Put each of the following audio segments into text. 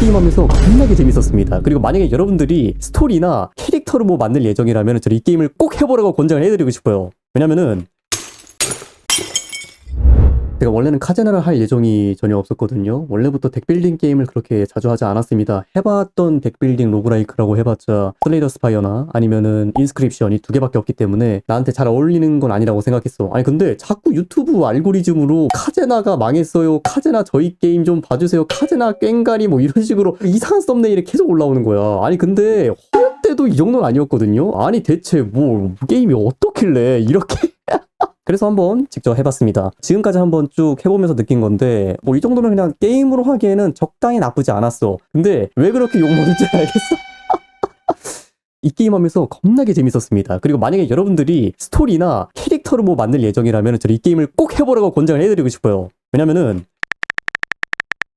게임하면서 겁나게 재밌었습니다. 그리고 만약에 여러분들이 스토리나 캐릭터를 뭐 만들 예정이라면 저는 이 게임을 꼭 해보라고 권장을 해드리고 싶어요. 왜냐면은 제가 원래는 카제나를 할 예정이 전혀 없었거든요. 원래부터 덱빌딩 게임을 그렇게 자주 하지 않았습니다. 해봤던 덱빌딩 로그라이크라고 해봤자 슬레이더 스파이어나 아니면은 인스크립션 이 두 개밖에 없기 때문에 나한테 잘 어울리는 건 아니라고 생각했어. 아니 근데 자꾸 유튜브 알고리즘으로 카제나가 망했어요. 카제나 저희 게임 좀 봐주세요. 카제나 꽹가리 뭐 이런 식으로 이상한 썸네일이 계속 올라오는 거야. 아니 근데 허연 때도 이 정도는 아니었거든요. 아니 대체 뭐 게임이 어떻길래 이렇게 그래서 한번 직접 해봤습니다. 지금까지 한번 쭉 해보면서 느낀 건데 뭐 이 정도는 그냥 게임으로 하기에는 적당히 나쁘지 않았어. 근데 왜 그렇게 욕먹는지 알겠어? 이 게임 하면서 겁나게 재밌었습니다. 그리고 만약에 여러분들이 스토리나 캐릭터를 뭐 만들 예정이라면 저는 이 게임을 꼭 해보라고 권장을 해드리고 싶어요. 왜냐면은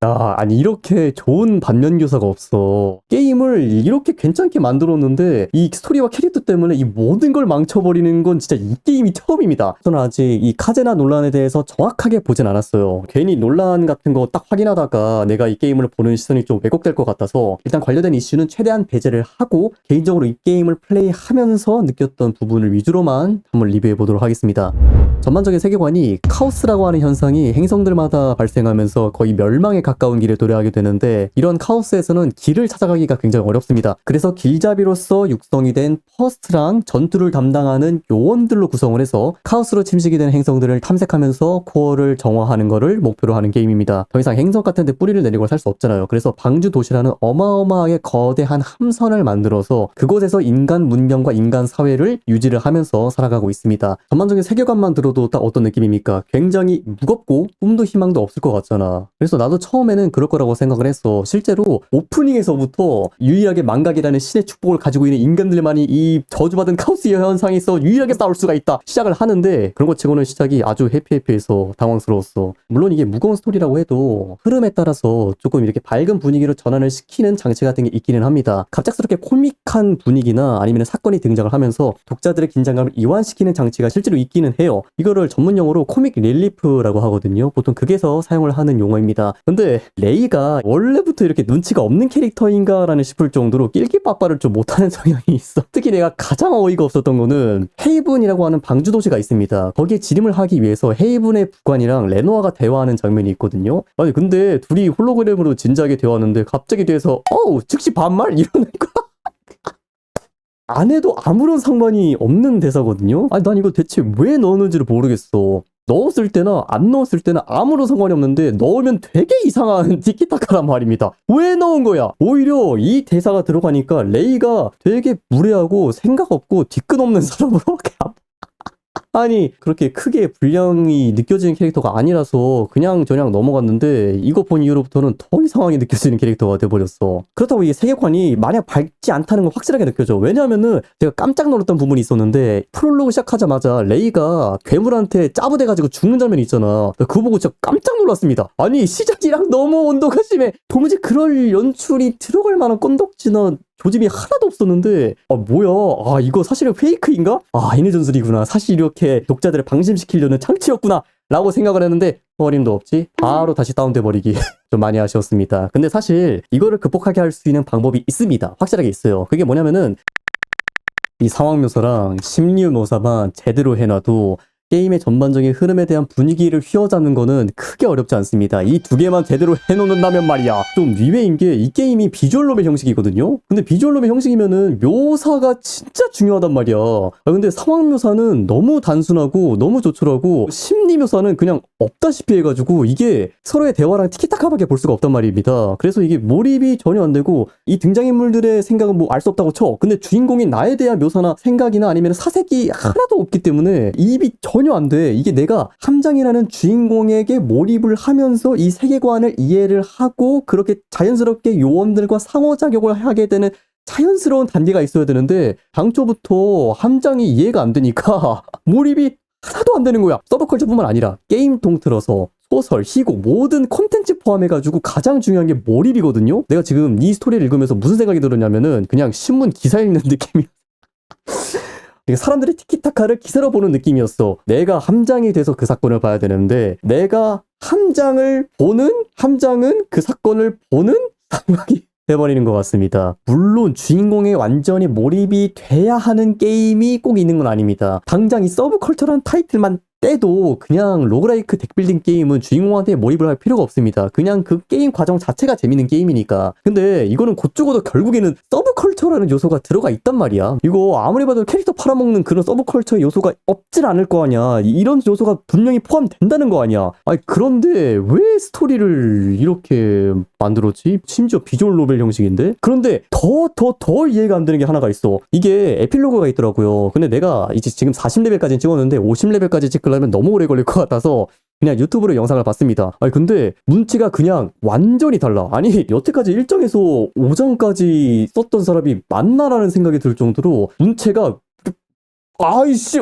야, 아니 이렇게 좋은 반면 교사가 없어. 게임을 이렇게 괜찮게 만들었는데 이 스토리와 캐릭터 때문에 이 모든 걸 망쳐버리는 건 진짜 이 게임이 처음입니다. 저는 아직 이 카제나 논란에 대해서 정확하게 보진 않았어요. 괜히 논란 같은 거 딱 확인하다가 내가 이 게임을 보는 시선이 좀 왜곡될 것 같아서 일단 관련된 이슈는 최대한 배제를 하고 개인적으로 이 게임을 플레이하면서 느꼈던 부분을 위주로만 한번 리뷰해 보도록 하겠습니다. 전반적인 세계관이 카오스라고 하는 현상이 행성들마다 발생하면서 거의 멸망에 가 까운 길에 도래하게 되는데 이런 카오스에서는 길을 찾아가기가 굉장히 어렵습니다. 그래서 길잡이로서 육성이 된 퍼스트랑 전투를 담당하는 요원들로 구성을 해서 카오스로 침식이 된 행성들을 탐색하면서 코어를 정화하는 것을 목표로 하는 게임입니다. 더 이상 행성 같은 데 뿌리를 내리고 살 수 없잖아요. 그래서 방주 도시라는 어마어마하게 거대한 함선을 만들어서 그곳에서 인간 문명과 인간 사회를 유지를 하면서 살아가고 있습니다. 전반적인 세계관만 들어도 딱 어떤 느낌입니까? 굉장히 무겁고 꿈도 희망도 없을 것 같잖아. 그래서 나도 처음 에는 그럴 거라고 생각을 했어. 실제로 오프닝에서부터 유일하게 망각이라는 신의 축복을 가지고 있는 인간들만이 이 저주받은 카오스 현상에서 유일하게 싸울 수가 있다. 시작을 하는데 그런 것 치고는 시작이 아주 해피해피해서 당황스러웠어. 물론 이게 무거운 스토리라고 해도 흐름에 따라서 조금 이렇게 밝은 분위기로 전환을 시키는 장치 같은 게 있기는 합니다. 갑작스럽게 코믹한 분위기나 아니면 사건이 등장을 하면서 독자들의 긴장감을 이완시키는 장치가 실제로 있기는 해요. 이거를 전문 용어로 코믹 릴리프라고 하거든요. 보통 극에서 사용을 하는 용어입니다. 근데 레이가 원래부터 이렇게 눈치가 없는 캐릭터인가라는 싶을 정도로 낄끼빠빠를 좀 못하는 성향이 있어. 특히 내가 가장 어이가 없었던 거는 헤이븐이라고 하는 방주 도시가 있습니다. 거기에 지름을 하기 위해서 헤이븐의 부관이랑 레노아가 대화하는 장면이 있거든요. 아니 근데 둘이 홀로그램으로 진지하게 대화하는데 갑자기 뒤에서 어우 즉시 반말 이러는 거야. 안 해도 아무런 상관이 없는 대사거든요. 아니 난 이거 대체 왜 넣었는지를 모르겠어. 넣었을 때나 안 넣었을 때나 아무런 상관이 없는데 넣으면 되게 이상한 티키타카란 말입니다. 왜 넣은 거야? 오히려 이 대사가 들어가니까 레이가 되게 무례하고 생각 없고 뒤끝 없는 사람으로 아니 그렇게 크게 분량이 느껴지는 캐릭터가 아니라서 그냥 저냥 넘어갔는데 이거 본 이후로부터는 더 이상하게 느껴지는 캐릭터가 돼버렸어. 그렇다고 이게 세계관이 마냥 밝지 않다는 건 확실하게 느껴져. 왜냐하면은 제가 깜짝 놀랐던 부분이 있었는데 프롤로그 시작하자마자 레이가 괴물한테 짜부돼가지고 죽는 장면이 있잖아. 그거 보고 진짜 깜짝 놀랐습니다. 아니 시작이랑 너무 온도가 심해. 도무지 그럴 연출이 들어갈 만한 꼰덕지나 조짐이 하나도 없었는데 아 뭐야? 아 이거 사실은 페이크인가? 아 이네 전술이구나. 사실 이렇게 독자들을 방심시키려는 장치였구나. 라고 생각을 했는데 어림도 없지 바로 다시 다운돼 버리기 좀 많이 아쉬웠습니다. 근데 사실 이거를 극복하게 할 수 있는 방법이 있습니다. 확실하게 있어요. 그게 뭐냐면은 이 상황 묘사랑 심리 묘사만 제대로 해놔도 게임의 전반적인 흐름에 대한 분위기를 휘어잡는 거는 크게 어렵지 않습니다. 이 두 개만 제대로 해놓는다면 말이야. 좀 의외인 게 이 게임이 비주얼롬의 형식이거든요? 근데 비주얼롬의 형식이면은 묘사가 진짜 중요하단 말이야. 아, 근데 상황 묘사는 너무 단순하고 너무 조촐하고 심리 묘사는 그냥 없다시피 해가지고 이게 서로의 대화랑 티키타카밖에 볼 수가 없단 말입니다. 그래서 이게 몰입이 전혀 안 되고 이 등장인물들의 생각은 뭐 알 수 없다고 쳐. 근데 주인공인 나에 대한 묘사나 생각이나 아니면 사색이 하나도 없기 때문에 이입이 전혀 안 돼. 이게 내가 함장이라는 주인공에게 몰입을 하면서 이 세계관을 이해를 하고 그렇게 자연스럽게 요원들과 상호작용을 하게 되는 자연스러운 단계가 있어야 되는데 당초부터 함장이 이해가 안 되니까 몰입이 하나도 안 되는 거야. 서브컬처뿐만 아니라 게임 통틀어서 소설, 희곡 모든 콘텐츠 포함해가지고 가장 중요한 게 몰입이거든요. 내가 지금 이 스토리를 읽으면서 무슨 생각이 들었냐면은 그냥 신문 기사 읽는 느낌이 사람들이 티키타카를 기사로 보는 느낌이었어. 내가 함장이 돼서 그 사건을 봐야 되는데 내가 함장을 보는 함장은 그 사건을 보는 생각이 해버리는 것 같습니다. 물론 주인공에 완전히 몰입이 돼야 하는 게임이 꼭 있는 건 아닙니다. 당장 이 서브컬처라는 타이틀만 떼도 그냥 로그라이크 덱빌딩 게임은 주인공한테 몰입을 할 필요가 없습니다. 그냥 그 게임 과정 자체가 재밌는 게임이니까. 근데 이거는 곧 죽어도 결국에는 서브컬처라는 요소가 들어가 있단 말이야. 이거 아무리 봐도 캐릭터 팔아먹는 그런 서브컬처 요소가 없진 않을 거 아니야. 이런 요소가 분명히 포함된다는 거 아니야. 아니 그런데 왜 스토리를 이렇게 만들었지? 심지어 비주얼 노벨 형식인데? 그런데 더 더 더 이해가 안 되는 게 하나가 있어. 이게 에필로그가 있더라고요. 근데 내가 이제 지금 40레벨까지 찍었는데 50레벨까지 찍으려면 너무 오래 걸릴 것 같아서 그냥 유튜브로 영상을 봤습니다. 아니 근데 문체가 그냥 완전히 달라. 아니 여태까지 1장에서 5장까지 썼던 사람이 맞나라는 생각이 들 정도로 문체가 아이씨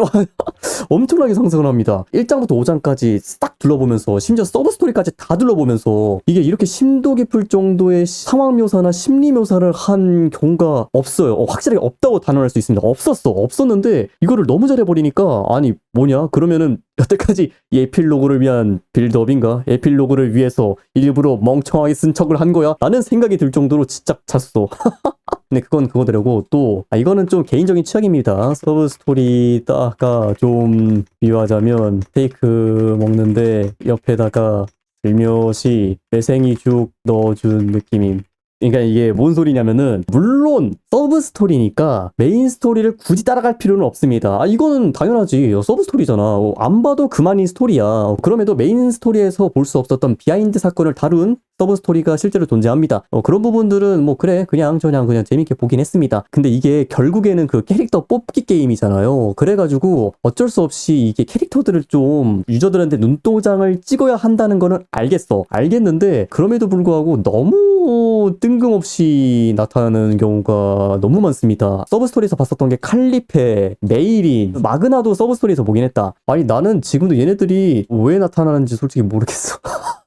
엄청나게 상승을 합니다. 1장부터 5장까지 싹 둘러보면서 심지어 서브 스토리까지 다 둘러보면서 이게 이렇게 심도 깊을 정도의 상황 묘사나 심리 묘사를 한 경우가 없어요. 어, 확실하게 없다고 단언할 수 있습니다. 없었어. 없었는데 이거를 너무 잘해버리니까 아니 뭐냐? 그러면은 여태까지 이 에필로그를 위한 빌드업인가? 에필로그를 위해서 일부러 멍청하게 쓴 척을 한 거야? 라는 생각이 들 정도로 진짜 찼어. 근데 그건 그거더라고 또 아, 이거는 좀 개인적인 취향입니다. 서브 스토리다가 좀 비유하자면 스테이크 먹는데 옆에다가 슬며시 매생이 죽 넣어준 느낌임 그러니까 이게 뭔 소리냐면은 물론 서브 스토리니까 메인 스토리를 굳이 따라갈 필요는 없습니다. 아 이거는 당연하지 서브 스토리잖아. 어, 안 봐도 그만인 스토리야. 어, 그럼에도 메인 스토리에서 볼 수 없었던 비하인드 사건을 다룬 서브 스토리가 실제로 존재합니다. 어, 그런 부분들은 뭐 그래 그냥 저냥 그냥 재밌게 보긴 했습니다. 근데 이게 결국에는 그 캐릭터 뽑기 게임이잖아요. 그래가지고 어쩔 수 없이 이게 캐릭터들을 좀 유저들한테 눈도장을 찍어야 한다는 거는 알겠어. 알겠는데 그럼에도 불구하고 너무 뜬금없이 나타나는 경우가 너무 많습니다. 서브 스토리에서 봤었던 게 칼리페, 메이린, 마그나도 서브 스토리에서 보긴 했다. 아니 나는 지금도 얘네들이 왜 나타나는지 솔직히 모르겠어.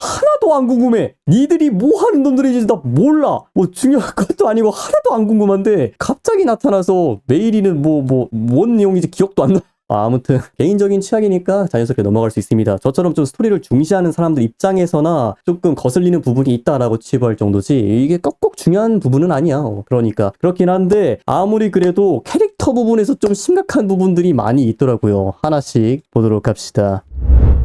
하나도 안 궁금해. 니들이 뭐 하는 놈들인지 나 몰라. 뭐 중요한 것도 아니고 하나도 안 궁금한데 갑자기 나타나서 메일이는 뭐 뭐 뭔 내용인지 기억도 안 나. 아, 아무튼 개인적인 취향이니까 자연스럽게 넘어갈 수 있습니다. 저처럼 좀 스토리를 중시하는 사람들 입장에서나 조금 거슬리는 부분이 있다라고 치부할 정도지 이게 꼭꼭 중요한 부분은 아니야. 어, 그러니까 그렇긴 한데 아무리 그래도 캐릭터 부분에서 좀 심각한 부분들이 많이 있더라고요. 하나씩 보도록 합시다.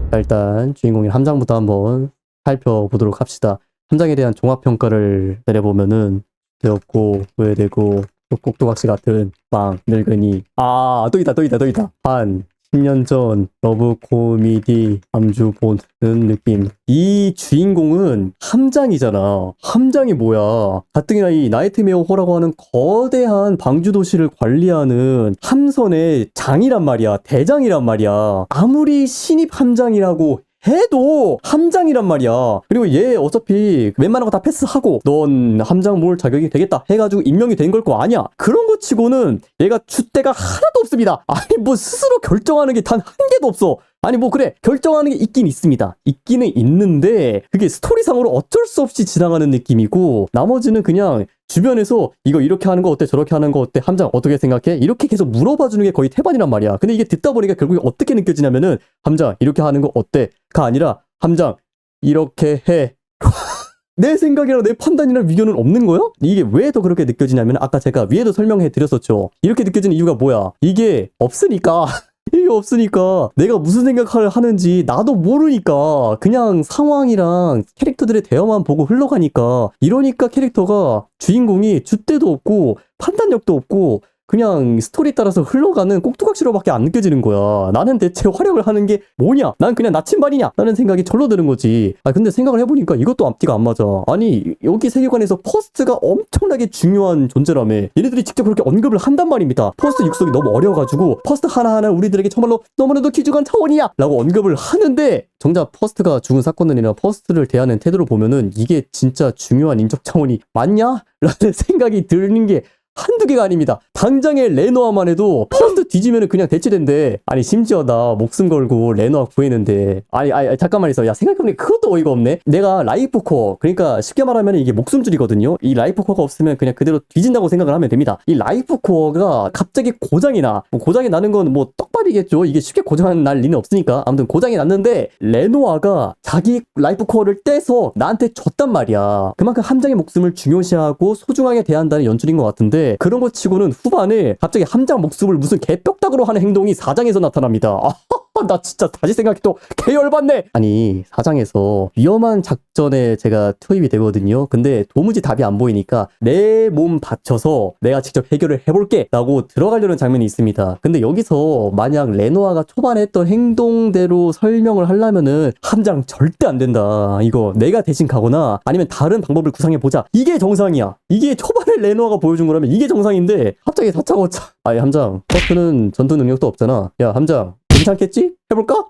자, 일단 주인공인 함장부터 한번 살펴보도록 합시다. 함장에 대한 종합평가를 내려보면은 되었고 후회되고 꼭두각시 같은 빵 늙은이. 아 또 있다 또 있다 또 있다. 한 10년 전 러브 코미디 암주 보는 느낌. 이 주인공은 함장이잖아. 함장이 뭐야? 가뜩이나 이 나이트메어 호라고 하는 거대한 방주 도시를 관리하는 함선의 장이란 말이야 대장이란 말이야. 아무리 신입 함장이라고 해도 함장이란 말이야. 그리고 얘 어차피 웬만한 거 다 패스하고 넌 함장 몰 자격이 되겠다 해가지고 임명이 된 걸 거 아니야. 그런 거 치고는 얘가 줏대가 하나도 없습니다. 아니 뭐 스스로 결정하는 게 단 한 개도 없어. 아니 뭐 그래 결정하는 게 있긴 있습니다. 있기는 있는데 그게 스토리상으로 어쩔 수 없이 지나가는 느낌이고 나머지는 그냥 주변에서 이거 이렇게 하는 거 어때 저렇게 하는 거 어때 함장 어떻게 생각해 이렇게 계속 물어봐 주는 게 거의 태반이란 말이야. 근데 이게 듣다 보니까 결국에 어떻게 느껴지냐면은 함장 이렇게 하는 거 어때가 아니라 함장 이렇게 해. 내 생각이나 내 판단이나 위견은 없는 거야? 이게 왜 더 그렇게 느껴지냐면 아까 제가 위에도 설명해 드렸었죠. 이렇게 느껴지는 이유가 뭐야? 이게 없으니까 이게 없으니까 내가 무슨 생각을 하는지 나도 모르니까 그냥 상황이랑 캐릭터들의 대화만 보고 흘러가니까 이러니까 캐릭터가 주인공이 줏대도 없고 판단력도 없고 그냥 스토리 따라서 흘러가는 꼭두각시로밖에 안 느껴지는 거야. 나는 대체 활약을 하는 게 뭐냐? 난 그냥 나침반이냐? 라는 생각이 절로 드는 거지. 아 근데 생각을 해보니까 이것도 앞뒤가 안 맞아. 아니 여기 세계관에서 퍼스트가 엄청나게 중요한 존재라며. 얘네들이 직접 그렇게 언급을 한단 말입니다. 퍼스트 육성이 너무 어려가지고 퍼스트 하나하나 우리들에게 정말로 너무나도 귀중한 차원이야! 라고 언급을 하는데 정작 퍼스트가 죽은 아니라 퍼스트를 대하는 태도를 보면은 이게 진짜 중요한 인적 차원이 맞냐? 라는 생각이 드는 게 한두 개가 아닙니다. 당장에 레노아만 해도 퍼스트 뒤지면 그냥 대체된대. 아니 심지어 나 목숨 걸고 레노아 구했는데 아니 아니 잠깐만 있어. 야 생각해보니 그것도 어이가 없네. 내가 라이프 코어 그러니까 쉽게 말하면 이게 목숨줄이거든요. 이 라이프 코어가 없으면 그냥 그대로 뒤진다고 생각을 하면 됩니다. 이 라이프 코어가 갑자기 고장이 나. 뭐 고장이 나는 건 뭐 떡밥이겠죠. 이게 쉽게 고장 날 리는 없으니까. 아무튼 고장이 났는데 레노아가 자기 라이프 코어를 떼서 나한테 줬단 말이야. 그만큼 함장의 목숨을 중요시하고 소중하게 대한다는 연출인 것 같은데 그런 것 치고는 후반에 갑자기 함장 목숨을 무슨 개뼈딱으로 하는 행동이 사장에서 나타납니다. 아, 나 진짜 다시 생각해도 개열받네. 아니 사장에서 위험한 작전에 제가 투입이 되거든요. 근데 도무지 답이 안 보이니까 내몸 바쳐서 내가 직접 해결을 해볼게 라고 들어가려는 장면이 있습니다. 근데 여기서 만약 레노아가 초반에 했던 행동대로 설명을 하려면은 함장 절대 안 된다. 이거 내가 대신 가거나 아니면 다른 방법을 구상해 보자. 이게 정상이야. 이게 초반에 레노아가 보여준 거라면 이게 정상인데 갑자기 다짜고짜. 아니 함장 버스는 전투 능력도 없잖아. 야 함장 괜찮겠지? 해볼까?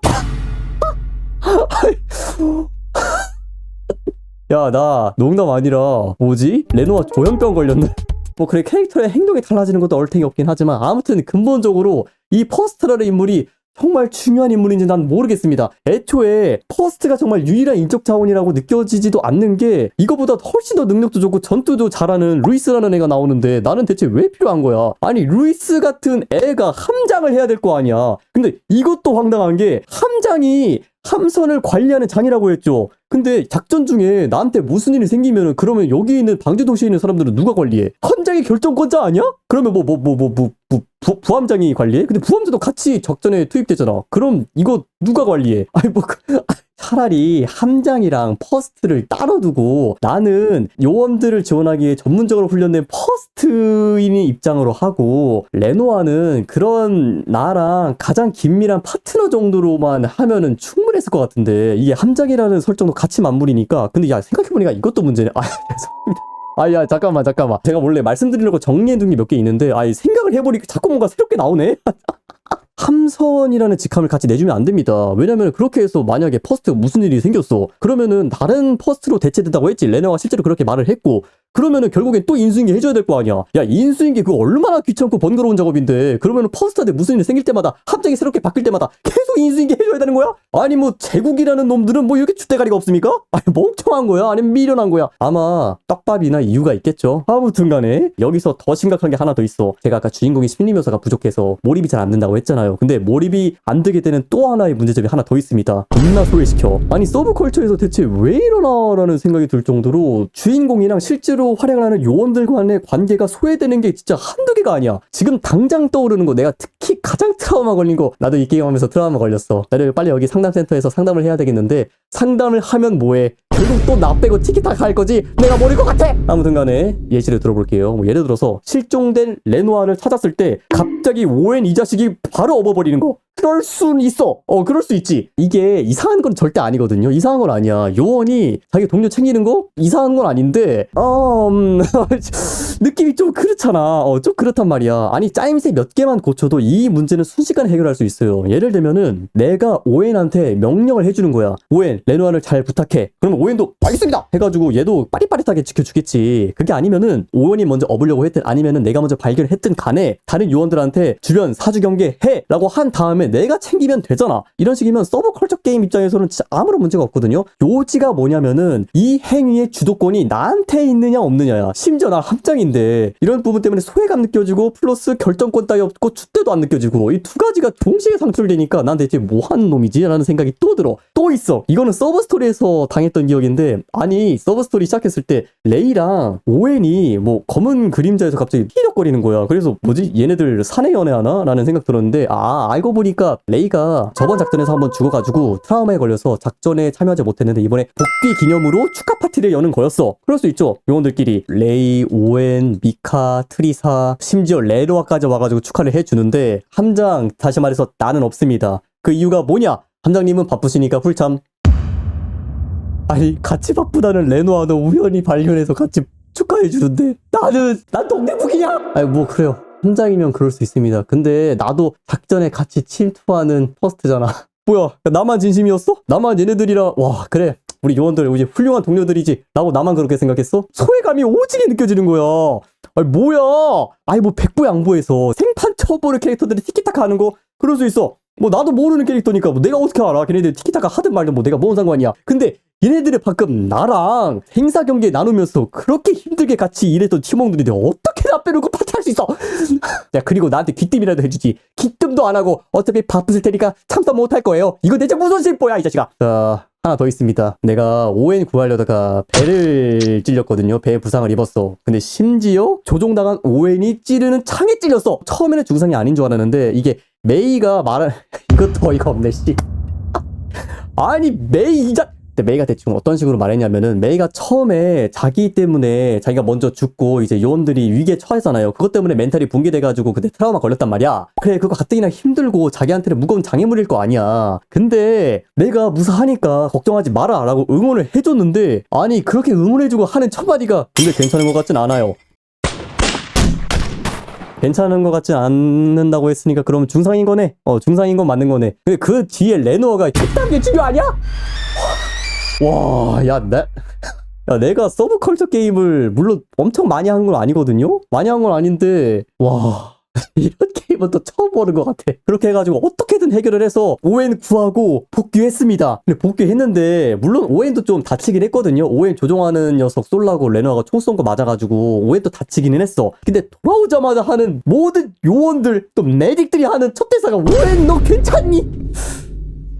야, 나 농담 아니라 뭐지? 레노아 조현병 걸렸네. 뭐 그래 캐릭터의 행동이 달라지는 것도 얼탱이 없긴 하지만 아무튼 근본적으로 이 퍼스트라는 인물이 정말 중요한 인물인지 난 모르겠습니다. 애초에 퍼스트가 정말 유일한 인적 자원이라고 느껴지지도 않는 게 이거보다 훨씬 더 능력도 좋고 전투도 잘하는 루이스라는 애가 나오는데 나는 대체 왜 필요한 거야? 아니 루이스 같은 애가 함장을 해야 될 거 아니야. 근데 이것도 황당한 게 함장이 함선을 관리하는 장이라고 했죠. 근데 작전 중에 나한테 무슨 일이 생기면은 그러면 여기 있는 방주 도시에 있는 사람들은 누가 관리해? 함장이 결정권자 아니야? 그러면 뭐 뭐 뭐 뭐 뭐 부, 부함장이 관리해? 근데 부함장도 같이 작전에 투입되잖아. 그럼 이거 누가 관리해? 아니 뭐 그, 차라리 함장이랑 퍼스트를 따로 두고 나는 요원들을 지원하기 에 전문적으로 훈련된 퍼스트인의 입장으로 하고 레노아는 그런 나랑 가장 긴밀한 파트너 정도로만 하면은 충분했을 것 같은데 이게 함장이라는 설정도 같이 맞물이니까 근데 야 생각해보니까 이것도 문제네 아 죄송합니다 아야 잠깐만 잠깐만 제가 원래 말씀드리려고 정리해둔 게 몇 개 있는데 아 생각을 해보니까 자꾸 뭔가 새롭게 나오네 함선이라는 직함을 같이 내주면 안 됩니다. 왜냐면 그렇게 해서 만약에 퍼스트가 무슨 일이 생겼어. 그러면은 다른 퍼스트로 대체된다고 했지. 레너가 실제로 그렇게 말을 했고. 그러면은 결국엔 또 인수인계 해줘야 될 거 아니야. 야, 인수인계 그거 얼마나 귀찮고 번거로운 작업인데. 그러면은 퍼스트한테 무슨 일이 생길 때마다 함장이 새롭게 바뀔 때마다 계속 인수인계 해줘야 되는 거야? 아니 뭐 제국이라는 놈들은 뭐 이렇게 주대가리가 없습니까? 아니 멍청한 거야? 아니면 미련한 거야? 아마 떡밥이나 이유가 있겠죠. 아무튼 간에 여기서 더 심각한 게 하나 더 있어. 제가 아까 주인공이 심리 묘사가 부족해서 몰입이 잘 안 된다고 했잖아요. 근데 몰입이 안 되게 되는 또 하나의 문제점이 하나 더 있습니다. 겁나 소외시켜. 아니 서브컬처에서 대체 왜 이러나라는 생각이 들 정도로 주인공이랑 실제로 활약을 하는 요원들 간의 관계가 소외되는 게 진짜 한두 개가 아니야. 지금 당장 떠오르는 거 내가 특히 가장 트라우마 걸린 거 나도 이 게임 하면서 트라우마 걸렸어. 나를 빨리 여기 상담센터에서 상담을 해야 되겠는데 상담을 하면 뭐해? 결국 또 나 빼고 티키타카 할 거지? 내가 모를 것 같아! 아무튼 간에 예시를 들어볼게요. 뭐 예를 들어서 실종된 레노아를 찾았을 때 갑자기 오웬 이 자식이 바로 업어버리는 거. 그럴 순 있어. 어, 그럴 수 있지. 이게 이상한 건 절대 아니거든요. 이상한 건 아니야. 요원이 자기 동료 챙기는 거 이상한 건 아닌데, 어, 음, 느낌이 좀 그렇잖아. 어, 좀 그렇단 말이야. 아니, 짜임새 몇 개만 고쳐도 이 문제는 순식간에 해결할 수 있어요. 예를 들면은 내가 오웬한테 명령을 해주는 거야. 오웬, 레노아를 잘 부탁해. 그러면 오웬도 알겠습니다. 해가지고 얘도 빠릿빠릿하게 지켜주겠지. 그게 아니면은 오웬이 먼저 업으려고 했든 아니면은 내가 먼저 발견을 했든 간에 다른 요원들한테 주변 사주 경계 해 라고 한 다음에 내가 챙기면 되잖아. 이런 식이면 서브 컬처 게임 입장에서는 진짜 아무런 문제가 없거든요. 요지가 뭐냐면은 이 행위의 주도권이 나한테 있느냐 없느냐야. 심지어 나 함장인데 이런 부분 때문에 소외감 느껴지고 플러스 결정권 따위 없고 줏대도 안 느껴지고 이 두 가지가 동시에 상출되니까 난 대체 뭐 하는 놈이지? 라는 생각이 또 들어. 또 있어. 이거는 서브 스토리에서 당했던 기억인데 아니 서브 스토리 시작했을 때 레이랑 오웬이 뭐 검은 그림자에서 갑자기 피덕거리는 거야. 그래서 뭐지? 얘네들 사내 연애하나? 라는 생각 들었는데 아 알고 보니까 레이가 저번 작전에서 한번 죽어가지고 트라우마에 걸려서 작전에 참여하지 못했는데 이번에 복귀 기념으로 축하 파티를 여는 거였어. 그럴 수 있죠. 요원들끼리 레이, 오웬, 미카, 트리사, 심지어 레로아까지 와가지고 축하를 해주는데 함장 다시 말해서 나는 없습니다. 그 이유가 뭐냐? 함장님은 바쁘시니까 풀참. 아니 같이 바쁘다는 레노아도 우연히 발견해서 같이 축하해 주는데 나는 난 동네북이냐? 아니 뭐 그래요. 함장이면 그럴 수 있습니다. 근데 나도 작전에 같이 침투하는 퍼스트잖아. 뭐야 나만 진심이었어? 나만 얘네들이랑 와 그래 우리 요원들 이제 훌륭한 동료들이지 라고 나만 그렇게 생각했어? 소외감이 오지게 느껴지는 거야 아니 뭐야 아니 뭐 백보양보해서 생판 보는 캐릭터들이 티키타카 하는 거 그럴 수 있어 뭐 나도 모르는 캐릭터니까 뭐 내가 어떻게 알아? 걔네들 티키타카 하든 말든 뭐 내가 뭔 상관이야? 근데 얘네들이 방금 나랑 행사 경기에 나누면서 그렇게 힘들게 같이 일했던 팀원들인데 어떻게 나 빼놓고 파티할 수 있어? 야 그리고 나한테 귀뜸이라도 해주지. 귀뜸도 안 하고 어차피 바쁘실 테니까 참석 못할 거예요. 이거 대체 무슨 심보야 이 자식아? 자 하나 더 있습니다. 내가 ON 구하려다가 배를 찔렸거든요. 배에 부상을 입었어. 근데 심지어 조종당한 ON이 찌르는 창에 찔렸어. 처음에는 중상이 아닌 줄 알았는데 이게 메이가 말할 이것도 어이가 없네 씨 아니 메이 이자 근데 메이가 대충 어떤 식으로 말했냐면은 메이가 처음에 자기 때문에 자기가 먼저 죽고 이제 요원들이 위기에 처하잖아요. 그것 때문에 멘탈이 붕괴돼가지고 그때 트라우마 걸렸단 말이야. 그래 그거 가뜩이나 힘들고 자기한테는 무거운 장애물일 거 아니야. 근데 내가 무사하니까 걱정하지 마라라고 응원을 해줬는데 아니 그렇게 응원해주고 하는 첫 마디가 근데 괜찮은 것 같진 않아요. 괜찮은 것 같지 않는다고 했으니까 그럼 중상인 거네. 어 중상인 건 맞는 거네. 근데 그 뒤에 레노어가 이딴 중요 아니야? 와, 야, 나, 야, 내가 서브컬처 게임을 물론 엄청 많이 한건 아니거든요? 많이 한 건 아닌데, 와. 이런 게 또 처음 보는 것 같아. 그렇게 해가지고 어떻게든 해결을 해서 ON 구하고 복귀했습니다. 근데 복귀했는데, 물론 ON도 좀 다치긴 했거든요. ON 조종하는 녀석 쏠라고 레노아가 총 쏜 거 맞아가지고 ON도 다치기는 했어. 근데 돌아오자마자 하는 모든 요원들, 또 메딕들이 하는 첫 대사가 ON 너 괜찮니?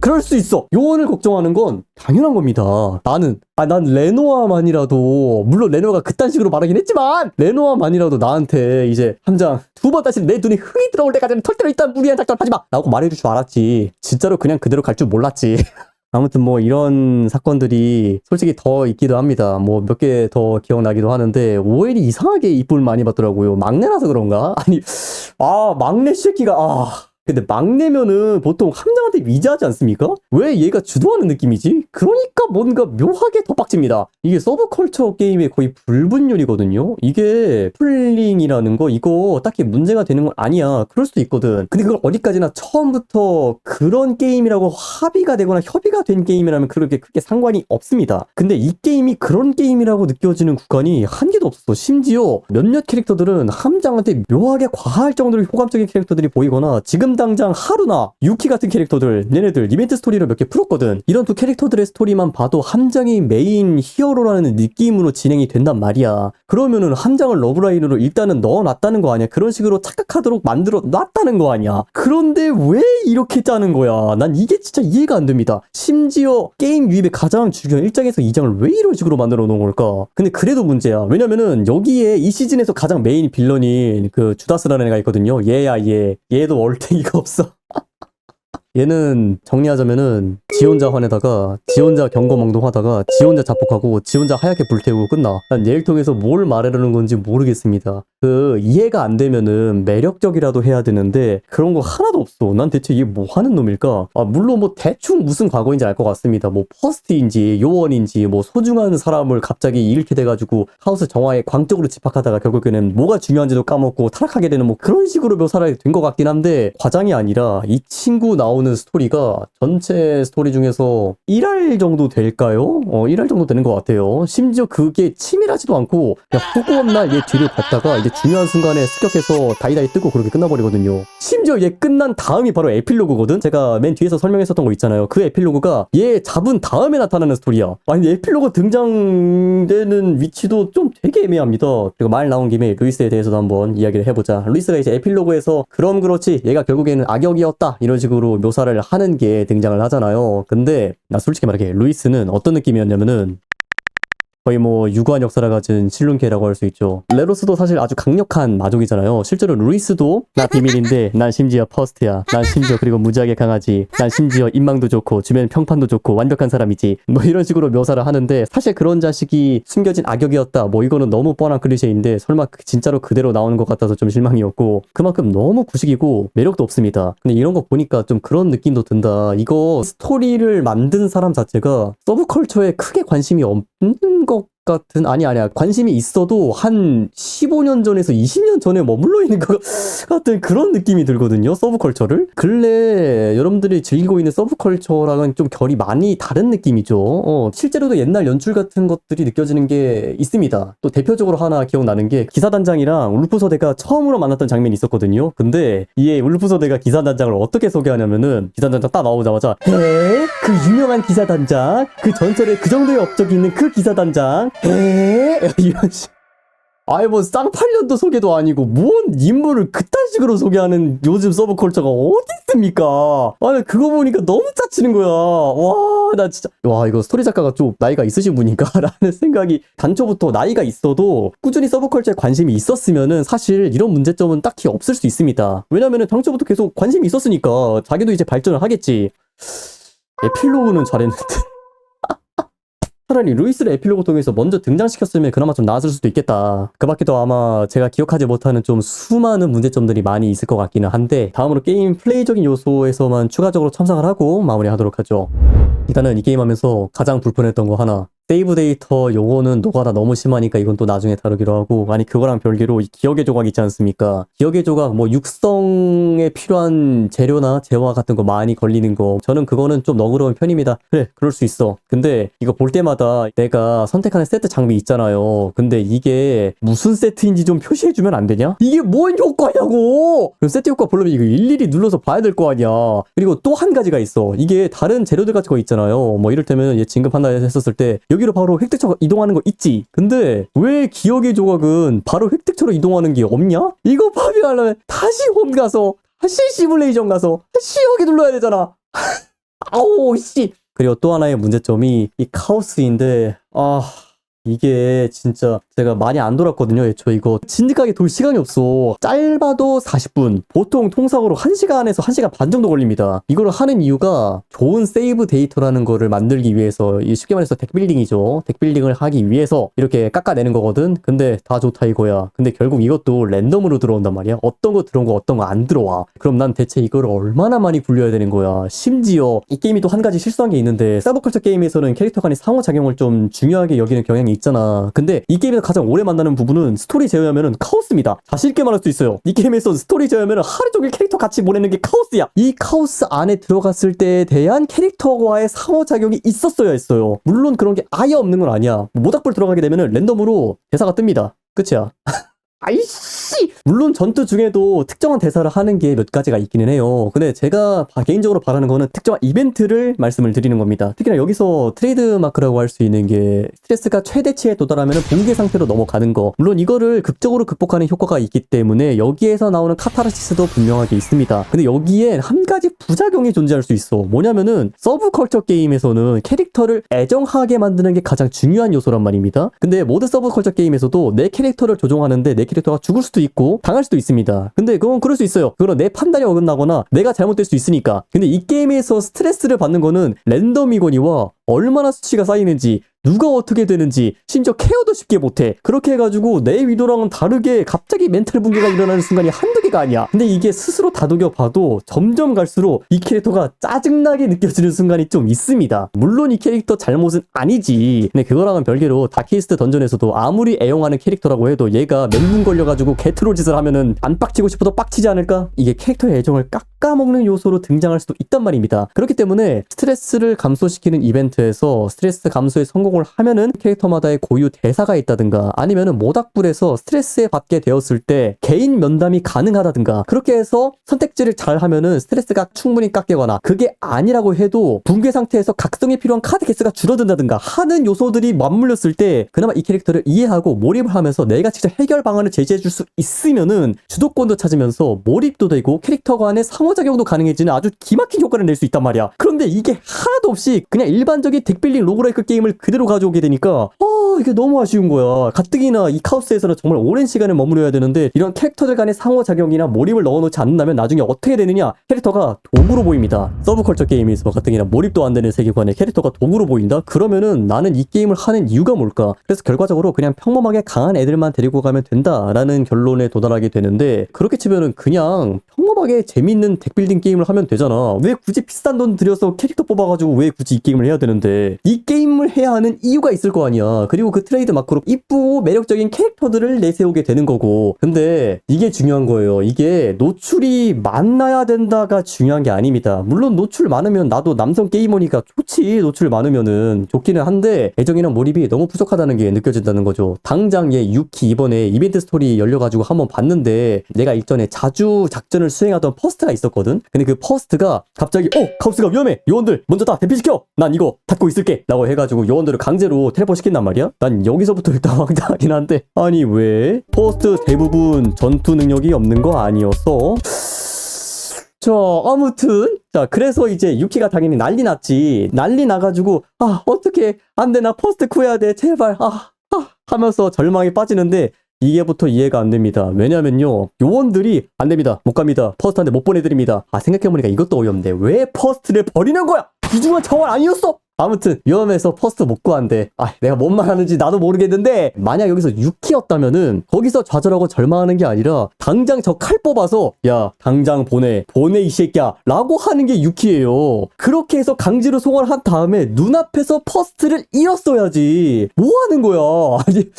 그럴 수 있어. 요원을 걱정하는 건 당연한 겁니다. 나는 아 난 레노아만이라도 물론 레노아가 그딴 식으로 말하긴 했지만 레노아만이라도 나한테 이제 함장 두 번 다시 내 눈에 흙이 들어올 때까지는 절대로 일단 무리한 작전 하지 마. 라고 말해줄 줄 알았지. 진짜로 그냥 그대로 갈 줄 몰랐지. 아무튼 뭐 이런 사건들이 솔직히 더 있기도 합니다. 뭐 몇 개 더 기억나기도 하는데 오엘이 이상하게 이쁨을 많이 받더라고요. 막내라서 그런가? 아니 아 막내 새끼가 아 근데 막내면은 보통 함장한테 위자하지 않습니까? 왜 얘가 주도하는 느낌이지? 그러니까 뭔가 묘하게 더 빡칩니다. 이게 서브컬처 게임의 거의 불분율이거든요? 이게 풀링이라는 거 이거 딱히 문제가 되는 건 아니야. 그럴 수도 있거든. 근데 그걸 어디까지나 처음부터 그런 게임이라고 합의가 되거나 협의가 된 게임이라면 그렇게 크게 상관이 없습니다. 근데 이 게임이 그런 게임이라고 느껴지는 구간이 한 개도 없었어. 심지어 몇몇 캐릭터들은 함장한테 묘하게 과할 정도로 호감적인 캐릭터들이 보이거나 지금 당장 하루나 유키 같은 캐릭터들 얘네들 이벤트 스토리를 몇 개 풀었거든. 이런 두 캐릭터들의 스토리만 봐도 함장이 메인 히어로라는 느낌으로 진행이 된단 말이야. 그러면은 함장을 러브라인으로 일단은 넣어놨다는 거 아니야? 그런 식으로 착각하도록 만들어 놨다는 거 아니야? 그런데 왜 이렇게 짜는 거야? 난 이게 진짜 이해가 안 됩니다. 심지어 게임 유입의 가장 중요한 1장에서 2장을 왜 이런 식으로 만들어 놓은 걸까? 근데 그래도 문제야. 왜냐면은 여기에 이 시즌에서 가장 메인 빌런인 그 주다스라는 애가 있거든요. 얘야 얘. 얘도 얼탱이 가 없어 얘는 정리하자면은 지 혼자 화내다가 지 혼자 경거망동 하다가 지 혼자 자폭하고 지 혼자 하얗게 불태우고 끝나. 난 얘를 통해서 뭘 말하려는 건지 모르겠습니다. 그 이해가 안 되면은 매력적이라도 해야 되는데 그런 거 하나도 없어. 난 대체 이게 뭐 하는 놈일까? 아 물론 뭐 대충 무슨 과거인지 알 것 같습니다. 뭐 퍼스트인지 요원인지 뭐 소중한 사람을 갑자기 잃게 돼가지고 하우스 정화에 광적으로 집착하다가 결국에는 뭐가 중요한지도 까먹고 타락하게 되는 뭐 그런 식으로 묘사가 된것 같긴 한데 과장이 아니라 이 친구 나오는 스토리가 전체 스토리 중에서 1할 정도 될까요? 어 1할 정도 되는 것 같아요. 심지어 그게 치밀하지도 않고 그냥 허구한 날얘 뒤를 봤다가 이제 중요한 순간에 습격해서 다이다이 뜨고 그렇게 끝나버리거든요. 심지어 얘 끝난 다음이 바로 에필로그거든? 제가 맨 뒤에서 설명했었던 거 있잖아요. 그 에필로그가 얘 잡은 다음에 나타나는 스토리야. 아니 에필로그 등장되는 위치도 좀 되게 애매합니다. 그리고 말 나온 김에 루이스에 대해서도 한번 이야기를 해보자. 루이스가 이제 에필로그에서 그럼 그렇지 얘가 결국에는 악역이었다 이런 식으로 묘사 를 하는 게 등장을 하잖아요. 근데 나 솔직히 말하게 루이스는 어떤 느낌이었냐면은 거의 뭐 유구한 역사를 가진 실눈캐라고 할 수 있죠. 레로스도 사실 아주 강력한 마족이잖아요. 실제로 루이스도 나 비밀인데 난 심지어 퍼스트야. 난 심지어 그리고 무지하게 강하지. 난 심지어 인망도 좋고 주변 평판도 좋고 완벽한 사람이지. 뭐 이런 식으로 묘사를 하는데 사실 그런 자식이 숨겨진 악역이었다. 뭐 이거는 너무 뻔한 클리셰인데 설마 그- 진짜로 그대로 나오는 것 같아서 좀 실망이었고 그만큼 너무 구식이고 매력도 없습니다. 근데 이런 거 보니까 좀 그런 느낌도 든다. 이거 스토리를 만든 사람 자체가 서브컬처에 크게 관심이 없는 것 같은 아니 아니야. 관심이 있어도 한 15년 전에서 20년 전에 머물러 있는 것 같은 그런 느낌이 들거든요 서브컬처를. 근래 여러분들이 즐기고 있는 서브컬처랑은 좀 결이 많이 다른 느낌이죠. 어, 실제로도 옛날 연출 같은 것들이 느껴지는 게 있습니다. 또 대표적으로 하나 기억나는 게 기사단장이랑 울프서대가 처음으로 만났던 장면이 있었거든요. 근데 이에 울프서대가 기사단장을 어떻게 소개하냐면은 기사단장 딱 나오자마자 에? 그 유명한 기사단장 그 전설에 그 정도의 업적이 있는 그 기사단장 에? 이런 식 아이 뭐 쌍팔년도 소개도 아니고 뭔 인물을 그딴 식으로 소개하는 요즘 서브컬처가 어디 있습니까? 아니 그거 보니까 너무 짜치는 거야. 와 나 진짜 와 이거 스토리 작가가 좀 나이가 있으신 분인가라는 생각이 단초부터 나이가 있어도 꾸준히 서브컬처에 관심이 있었으면은 사실 이런 문제점은 딱히 없을 수 있습니다. 왜냐면은 당초부터 계속 관심이 있었으니까 자기도 이제 발전을 하겠지. 에필로그는 잘했는데. 차라리 루이스를 에필로그 통해서 먼저 등장시켰으면 그나마 좀 나았을 수도 있겠다. 그 밖에도 아마 제가 기억하지 못하는 좀 수많은 문제점들이 많이 있을 것 같기는 한데 다음으로 게임 플레이적인 요소에서만 추가적으로 첨삭을 하고 마무리하도록 하죠. 일단은 이 게임 하면서 가장 불편했던 거 하나. 세이브 데이터 요거는 노가다 너무 심하니까 이건 또 나중에 다루기로 하고 아니 그거랑 별개로 이 기억의 조각 있지 않습니까? 기억의 조각 뭐 육성에 필요한 재료나 재화 같은 거 많이 걸리는 거 저는 그거는 좀 너그러운 편입니다. 그래 그럴 수 있어. 근데 이거 볼 때마다 내가 선택하는 세트 장비 있잖아요. 근데 이게 무슨 세트인지 좀 표시해주면 안 되냐? 이게 뭔 효과냐고! 그럼 세트 효과 보려면 이거 일일이 눌러서 봐야 될 거 아니야. 그리고 또 한 가지가 있어. 이게 다른 재료들 같은 거 있잖아요. 뭐 이를테면 얘 진급 한다 했었을 때 여기로 바로 획득처 이동하는 거 있지. 근데 왜 기억의 조각은 바로 획득처로 이동하는 게 없냐? 이거 파밍하려면 다시 홈 가서 다시 시뮬레이션 가서 다시 여기 눌러야 되잖아. 아우 씨. 그리고 또 하나의 문제점이 이 카오스인데 아 이게 진짜 제가 많이 안 돌았거든요. 애초에 이거 진득하게 돌 시간이 없어. 짧아도 40분. 보통 통상으로 1시간에서 1시간 반 정도 걸립니다. 이걸 하는 이유가 좋은 세이브 데이터라는 거를 만들기 위해서 이 쉽게 말해서 덱빌딩이죠. 덱빌딩을 하기 위해서 이렇게 깎아내는 거거든. 근데 다 좋다 이거야. 근데 결국 이것도 랜덤으로 들어온단 말이야. 어떤 거 들어온 거 어떤 거 안 들어와. 그럼 난 대체 이걸 얼마나 많이 굴려야 되는 거야. 심지어 이 게임이 또 한 가지 실수한 게 있는데 서브컬처 게임에서는 캐릭터 간의 상호작용을 좀 중요하게 여기는 경향이 있잖아. 근데 이 게임에서 가장 오래 만나는 부분은 스토리 제외하면은 카오스입니다. 자신 있게 말할 수 있어요. 이 게임에서 스토리 제외하면은 하루 종일 캐릭터 같이 보내는 게 카오스야. 이 카오스 안에 들어갔을 때에 대한 캐릭터와의 상호작용이 있었어야 했어요. 물론 그런 게 아예 없는 건 아니야. 모닥불 들어가게 되면은 랜덤으로 대사가 뜹니다. 끝이야. 아이씨! 물론 전투 중에도 특정한 대사를 하는 게 몇 가지가 있기는 해요. 근데 제가 바- 개인적으로 바라는 거는 특정한 이벤트를 말씀을 드리는 겁니다. 특히나 여기서 트레이드 마크라고 할 수 있는 게 스트레스가 최대치에 도달하면 붕괴 상태로 넘어가는 거. 물론 이거를 극적으로 극복하는 효과가 있기 때문에 여기에서 나오는 카타르시스도 분명하게 있습니다. 근데 여기에 한 가지 부작용이 존재할 수 있어. 뭐냐면은 서브컬처 게임에서는 캐릭터를 애정하게 만드는 게 가장 중요한 요소란 말입니다. 근데 모든 서브컬처 게임에서도 내 캐릭터를 조종하는데 내 캐릭터 가 죽을 수도 있고 당할 수도 있습니다. 근데 그건 그럴 수 있어요. 그건 내 판단이 어긋나거나 내가 잘못될 수 있으니까. 근데 이 게임에서 스트레스를 받는 거는 랜덤이거니와 얼마나 수치가 쌓이는지 누가 어떻게 되는지 심지어 케어도 쉽게 못해. 그렇게 해가지고 내 위도랑은 다르게 갑자기 멘탈 붕괴가 일어나는 순간이 한두 개가 아니야. 근데 이게 스스로 다독여 봐도 점점 갈수록 이 캐릭터가 짜증나게 느껴지는 순간이 좀 있습니다. 물론 이 캐릭터 잘못은 아니지. 근데 그거랑은 별개로 다키스트 던전에서도 아무리 애용하는 캐릭터라고 해도 얘가 멘붕 걸려가지고 개트롤 짓을 하면은 안 빡치고 싶어도 빡치지 않을까? 이게 캐릭터의 애정을 깎아먹는 요소로 등장할 수도 있단 말입니다. 그렇기 때문에 스트레스를 감소시키는 이벤트에서 스트레스 감소에 성공을 하면은 캐릭터마다의 고유 대사가 있다든가 아니면은 모닥불에서 스트레스에 받게 되었을 때 개인 면담이 가능하다든가 그렇게 해서 선택지를 잘 하면은 스트레스가 충분히 깎이거나 그게 아니라고 해도 붕괴 상태에서 각성에 필요한 카드 개수가 줄어든다든가 하는 요소들이 맞물렸을 때 그나마 이 캐릭터를 이해하고 몰입을 하면서 내가 직접 해결 방안을 제시해 줄 수 있으면은 주도권도 찾으면서 몰입도 되고 캐릭터 간의 상호 작용도 가능해지는 아주 기막힌 효과를 낼 수 있단 말이야. 그런데 이게 하나도 없이 그냥 일반적인 덱빌딩 로그라이크 게임을 그대로 가져오게 되니까 아 이게 너무 아쉬운 거야. 가뜩이나 이 카오스에서는 정말 오랜 시간을 머무려야 되는데 이런 캐릭터들 간의 상호작용이나 몰입을 넣어놓지 않는다면 나중에 어떻게 되느냐 캐릭터가 도구로 보입니다. 서브컬처 게임에서 가뜩이나 몰입도 안 되는 세계관에 캐릭터가 도구로 보인다? 그러면은 나는 이 게임을 하는 이유가 뭘까? 그래서 결과적으로 그냥 평범하게 강한 애들만 데리고 가면 된다라는 결론에 도달하게 되는데 그렇게 치면은 그냥 평범하게 재밌는 덱빌딩 게임을 하면 되잖아. 왜 굳이 비싼 돈 들여서 캐릭터 뽑아가지고 왜 굳이 이 게임을 해야 되는데 이 게임을 해야 하는 이유가 있을 거 아니야. 그리고 그 트레이드 마크로 이쁘고 매력적인 캐릭터들을 내세우게 되는 거고. 근데 이게 중요한 거예요. 이게 노출이 많아야 된다가 중요한 게 아닙니다. 물론 노출 많으면 나도 남성 게이머니까 좋지. 노출 많으면은 좋기는 한데 애정이랑 몰입이 너무 부족하다는 게 느껴진다는 거죠. 당장 얘 유키 이번에 이벤트 스토리 열려가지고 한번 봤는데 내가 일전에 자주 작전을 수행하던 퍼스트가 있었 거든. 근데 그 퍼스트가 갑자기 어 카우스가 위험해 요원들 먼저 다 대피시켜 난 이거 닫고 있을게 라고 해가지고 요원들을 강제로 텔레포 시킨단 말이야. 난 여기서부터 일단 황당하긴 한데 아니 왜 퍼스트 대부분 전투 능력이 없는 거 아니었어? 자, 아무튼. 자, 그래서 이제 유키가 당연히 난리 났지. 난리 나가지고, 아, 어떻게, 안 돼, 나 퍼스트 구해야 돼, 제발, 아, 아, 하면서 절망에 빠지는데, 이게부터 이해가 안 됩니다. 왜냐면요, 요원들이, 안 됩니다. 못 갑니다. 퍼스트한테 못 보내드립니다. 아, 생각해보니까 이것도 어이없네. 왜 퍼스트를 버리는 거야? 귀중한 자원 아니었어? 아무튼 위험해서 퍼스트 못 구한대. 아, 내가 뭔 말하는지 나도 모르겠는데 만약 여기서 유키였다면은 거기서 좌절하고 절망하는 게 아니라 당장 저 칼 뽑아서 야 당장 보내 보내 이 새끼야라고 하는 게 유키예요. 그렇게 해서 강제로 송환을 한 다음에 눈앞에서 퍼스트를 잃었어야지. 뭐 하는 거야? 아니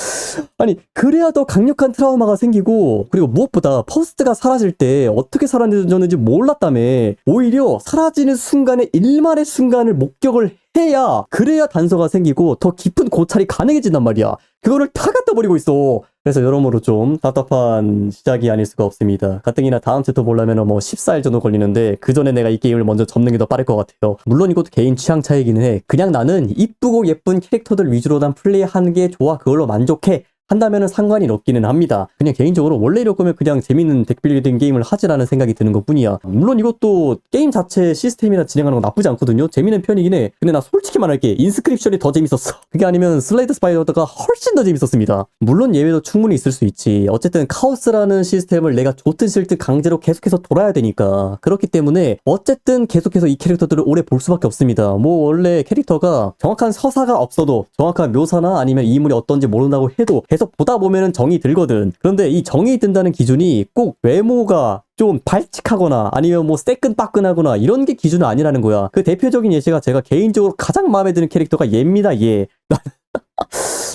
아니 그래야 더 강력한 트라우마가 생기고 그리고 무엇보다 퍼스트가 사라질 때 어떻게 사라졌는지 몰랐다며 오히려 사라지는 순간에 일말의 순간을 목격을 해야 그래야 단서가 생기고 더 깊은 고찰이 가능해진단 말이야. 그거를 다 갖다 버리고 있어. 그래서 여러모로 좀 답답한 시작이 아닐 수가 없습니다. 가뜩이나 다음 챕터 보려면 뭐 14일 정도 걸리는데 그 전에 내가 이 게임을 먼저 접는 게 더 빠를 것 같아요. 물론 이것도 개인 취향 차이기는 해. 그냥 나는 이쁘고 예쁜 캐릭터들 위주로 난 플레이하는 게 좋아. 그걸로 만족해. 한다면은 상관이 없기는 합니다. 그냥 개인적으로 원래 이럴 거면 그냥 재밌는 덱 빌딩 게임을 하지라는 생각이 드는 것 뿐이야. 물론 이것도 게임 자체 시스템이나 진행하는 건 나쁘지 않거든요. 재밌는 편이긴 해. 근데 나 솔직히 말할게. 인스크립션이 더 재밌었어. 그게 아니면 슬레이드 스파이더가 훨씬 더 재밌었습니다. 물론 예외도 충분히 있을 수 있지. 어쨌든 카오스라는 시스템을 내가 좋든 싫든 강제로 계속해서 돌아야 되니까. 그렇기 때문에 어쨌든 계속해서 이 캐릭터들을 오래 볼 수밖에 없습니다. 뭐 원래 캐릭터가 정확한 서사가 없어도 정확한 묘사나 아니면 이 인물이 어떤지 모른다고 해도 계속 보다 보면은 정이 들거든. 그런데 이 정이 든다는 기준이 꼭 외모가 좀 발칙하거나 아니면 뭐 새끈빠끈하거나 이런 게 기준은 아니라는 거야. 그 대표적인 예시가 제가 개인적으로 가장 마음에 드는 캐릭터가 얘입니다. 얘.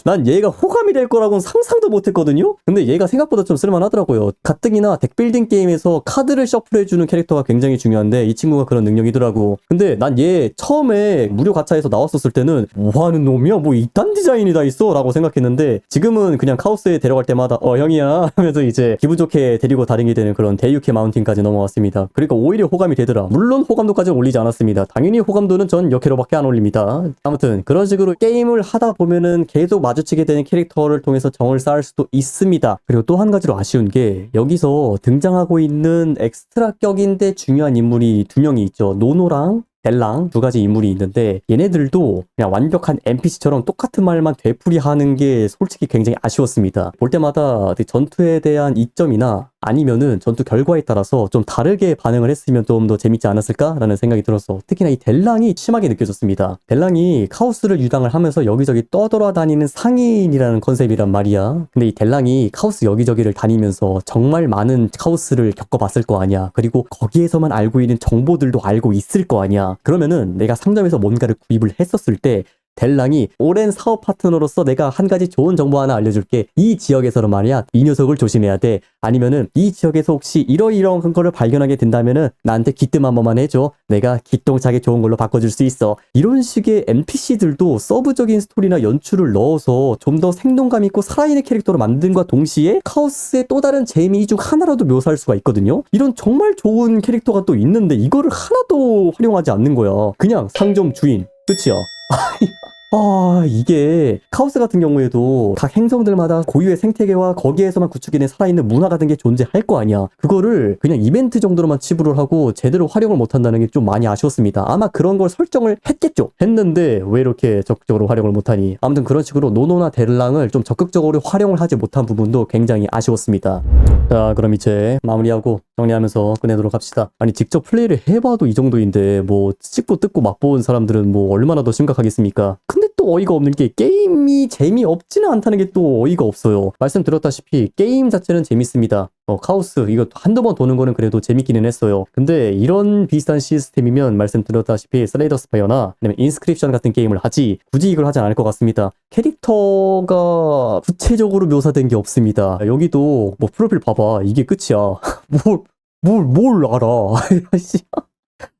난 얘가 호감이 될 거라고는 상상도 못 했거든요? 근데 얘가 생각보다 좀 쓸만하더라고요. 가뜩이나 덱빌딩 게임에서 카드를 셔플해주는 캐릭터가 굉장히 중요한데 이 친구가 그런 능력이더라고. 근데 난 얘 처음에 무료 가차에서 나왔었을 때는 뭐 하는 놈이야? 뭐 이딴 디자인이 다 있어? 라고 생각했는데 지금은 그냥 카오스에 데려갈 때마다 어 형이야 하면서 이제 기분 좋게 데리고 다니게 되는 그런 대육회 마운틴까지 넘어왔습니다. 그러니까 오히려 호감이 되더라. 물론 호감도까지는 올리지 않았습니다. 당연히 호감도는 전 역회로밖에 안 올립니다. 아무튼 그런 식으로 게임을 하다 보면은 계속 마주치게 되는 캐릭터를 통해서 정을 쌓을 수도 있습니다. 그리고 또 한 가지로 아쉬운 게 여기서 등장하고 있는 엑스트라 격인데 중요한 인물이 두 명이 있죠. 노노랑 델랑 두 가지 인물이 있는데 얘네들도 그냥 완벽한 NPC처럼 똑같은 말만 되풀이하는 게 솔직히 굉장히 아쉬웠습니다. 볼 때마다 그 전투에 대한 이점이나 아니면은 전투 결과에 따라서 좀 다르게 반응을 했으면 좀 더 재밌지 않았을까라는 생각이 들어서 특히나 이 델랑이 심하게 느껴졌습니다. 델랑이 카오스를 유당을 하면서 여기저기 떠돌아다니는 상인이라는 컨셉이란 말이야. 근데 이 델랑이 카오스 여기저기를 다니면서 정말 많은 카오스를 겪어봤을 거 아니야. 그리고 거기에서만 알고 있는 정보들도 알고 있을 거 아니야. 그러면은 내가 상점에서 뭔가를 구입을 했었을 때 델랑이 오랜 사업 파트너로서 내가 한 가지 좋은 정보 하나 알려줄게. 이 지역에서는 말이야, 이 녀석을 조심해야 돼. 아니면은 이 지역에서 혹시 이러이러한 거를 발견하게 된다면은 나한테 기뜸 한 번만 해줘. 내가 기똥차게 좋은 걸로 바꿔줄 수 있어. 이런 식의 NPC들도 서브적인 스토리나 연출을 넣어서 좀 더 생동감 있고 살아있는 캐릭터로 만든과 동시에 카오스의 또 다른 재미 중 하나라도 묘사할 수가 있거든요. 이런 정말 좋은 캐릭터가 또 있는데 이거를 하나도 활용하지 않는 거야. 그냥 상점 주인. 끝이야. 아, 이게 카오스 같은 경우에도 각 행성들마다 고유의 생태계와 거기에서만 구축해낸 살아있는 문화 같은 게 존재할 거 아니야. 그거를 그냥 이벤트 정도로만 치부를 하고 제대로 활용을 못 한다는 게 좀 많이 아쉬웠습니다. 아마 그런 걸 설정을 했겠죠. 했는데 왜 이렇게 적극적으로 활용을 못 하니? 아무튼 그런 식으로 노노나 델랑을 좀 적극적으로 활용을 하지 못한 부분도 굉장히 아쉬웠습니다. 자, 그럼 이제 마무리하고 정리하면서 끝내도록 합시다. 아니, 직접 플레이를 해봐도 이 정도인데, 뭐, 찍고 뜯고 맛본 사람들은 뭐, 얼마나 더 심각하겠습니까? 근데 또 어이가 없는 게 게임이 재미없지는 않다는 게 또 어이가 없어요. 말씀드렸다시피 게임 자체는 재밌습니다. 어, 카오스 이거 한두 번 도는 거는 그래도 재밌기는 했어요. 근데 이런 비슷한 시스템이면 말씀드렸다시피 슬레이더 스파이어나 아니면 인스크립션 같은 게임을 하지 굳이 이걸 하지 않을 것 같습니다. 캐릭터가 구체적으로 묘사된 게 없습니다. 여기도 뭐 프로필 봐봐 이게 끝이야. 뭘 뭘, 뭘 알아.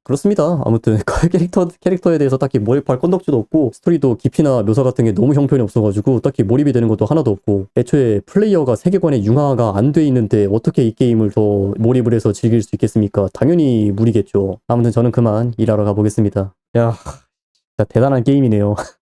씨. 그렇습니다. 아무튼 그 캐릭터 캐릭터에 대해서 딱히 몰입할 건덕지도 없고 스토리도 깊이나 묘사 같은 게 너무 형편이 없어가지고 딱히 몰입이 되는 것도 하나도 없고 애초에 플레이어가 세계관에 융화가 안 돼 있는데 어떻게 이 게임을 더 몰입을 해서 즐길 수 있겠습니까? 당연히 무리겠죠. 아무튼 저는 그만 일하러 가보겠습니다. 야, 대단한 게임이네요.